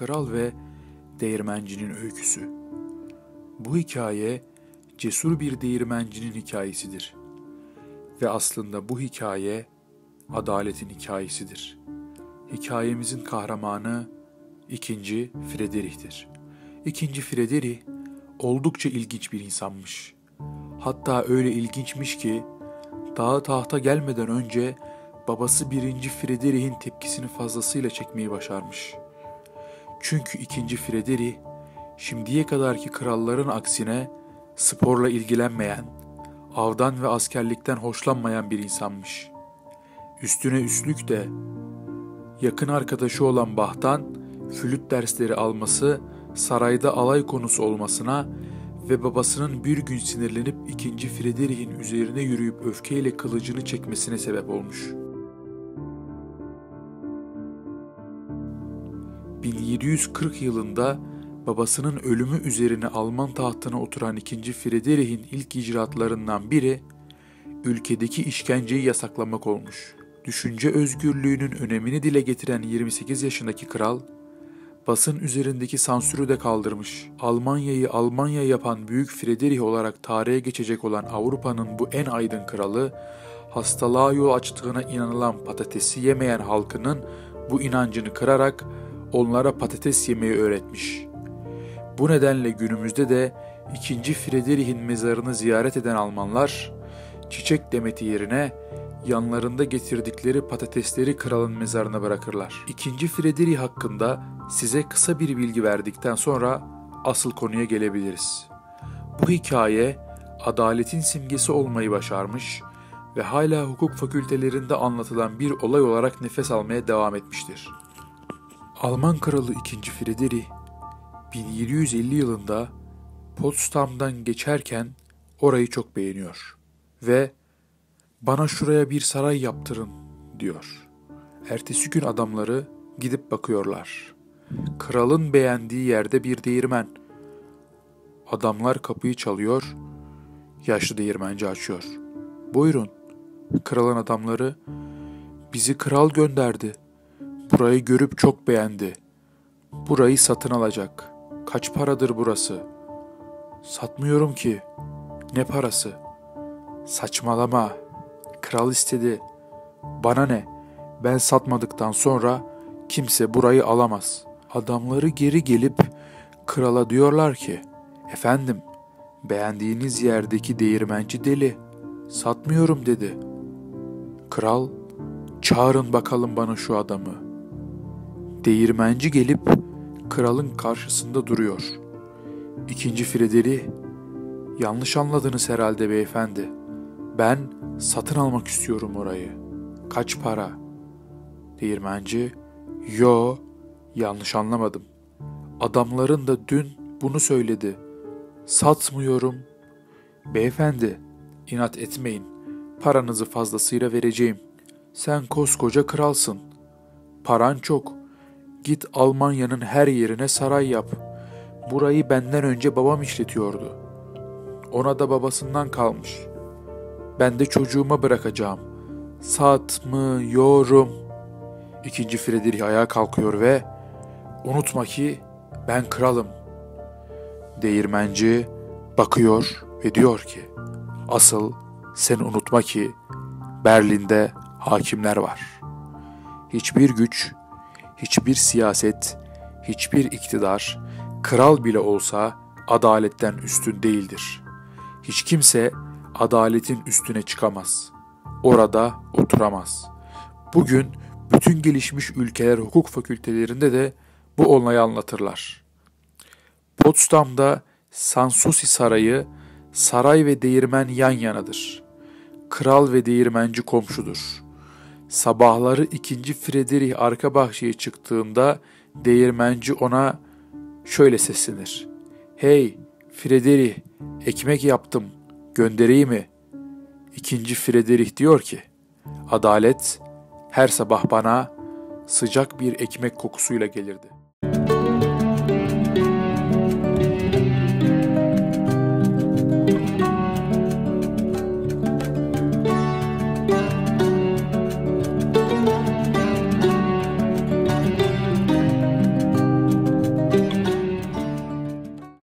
Kral ve Değirmencinin Öyküsü Bu hikaye cesur bir değirmencinin hikayesidir. Ve aslında bu hikaye adaletin hikayesidir. Hikayemizin kahramanı ikinci Frederich'tir. İkinci Friedrich oldukça ilginç bir insanmış. Hatta öyle ilginçmiş ki dağa tahta gelmeden önce babası birinci Frederick'in tepkisini fazlasıyla çekmeyi başarmış. Çünkü ikinci Frederick şimdiye kadarki kralların aksine sporla ilgilenmeyen, avdan ve askerlikten hoşlanmayan bir insanmış. Üstüne üstlük de yakın arkadaşı olan Bah'tan flüt dersleri alması, sarayda alay konusu olmasına ve babasının bir gün sinirlenip ikinci Frederick'in üzerine yürüyüp öfkeyle kılıcını çekmesine sebep olmuş. 1740 yılında babasının ölümü üzerine Alman tahtına oturan ikinci Frederick'in ilk icraatlarından biri ülkedeki işkenceyi yasaklamak olmuş. Düşünce özgürlüğünün önemini dile getiren 28 yaşındaki kral basın üzerindeki sansürü de kaldırmış. Almanya'yı Almanya yapan Büyük Friedrich olarak tarihe geçecek olan Avrupa'nın bu en aydın kralı, hastalığa yol açtığına inanılan patatesi yemeyen halkının bu inancını kırarak onlara patates yemeyi öğretmiş. Bu nedenle günümüzde de 2. Friedrich'in mezarını ziyaret eden Almanlar, çiçek demeti yerine yanlarında getirdikleri patatesleri kralın mezarına bırakırlar. İkinci Frederick hakkında size kısa bir bilgi verdikten sonra asıl konuya gelebiliriz. Bu hikaye adaletin simgesi olmayı başarmış ve hala hukuk fakültelerinde anlatılan bir olay olarak nefes almaya devam etmiştir. Alman kralı 2. Frederick 1750 yılında Potsdam'dan geçerken orayı çok beğeniyor ve bana şuraya bir saray yaptırın diyor. Ertesi gün adamları gidip bakıyorlar. Kralın beğendiği yerde bir değirmen. Adamlar kapıyı çalıyor. Yaşlı değirmenci açıyor. Buyurun. Kralın adamları bizi kral gönderdi. Burayı görüp çok beğendi. Burayı satın alacak. Kaç paradır burası? Satmıyorum ki. Ne parası? Saçmalama. Kral istedi. Bana ne? Ben satmadıktan sonra kimse burayı alamaz. Adamları geri gelip krala diyorlar ki, efendim beğendiğiniz yerdeki değirmenci deli. Satmıyorum dedi. Kral, çağırın bakalım bana şu adamı. Değirmenci gelip kralın karşısında duruyor. İkinci Frederi, yanlış anladınız herhalde beyefendi. Ben satın almak istiyorum orayı. Kaç para? Değirmenci, yo, yanlış anlamadım. Adamların da dün bunu söyledi. Satmıyorum. Beyefendi, inat etmeyin. Paranızı fazlasıyla vereceğim. Sen koskoca kralsın. Paran çok. Git Almanya'nın her yerine saray yap. Burayı benden önce babam işletiyordu. Ona da babasından kalmış. Ben de çocuğuma bırakacağım. Satmıyorum. İkinci Frederick ayağa kalkıyor ve unutma ki ben kralım. Değirmenci bakıyor ve diyor ki asıl sen unutma ki Berlin'de hakimler var. Hiçbir güç, hiçbir siyaset, hiçbir iktidar, kral bile olsa adaletten üstün değildir. Hiç kimse adaletin üstüne çıkamaz. Orada oturamaz. Bugün bütün gelişmiş ülkeler hukuk fakültelerinde de bu olayı anlatırlar. Potsdam'da Sanssouci Sarayı, saray ve değirmen yan yanadır. Kral ve değirmenci komşudur. Sabahları ikinci Friedrich arka bahçeye çıktığında değirmenci ona şöyle seslenir. Hey Friedrich ekmek yaptım göndereyim mi? İkinci Friedrich diyor ki adalet her sabah bana sıcak bir ekmek kokusuyla gelirdi.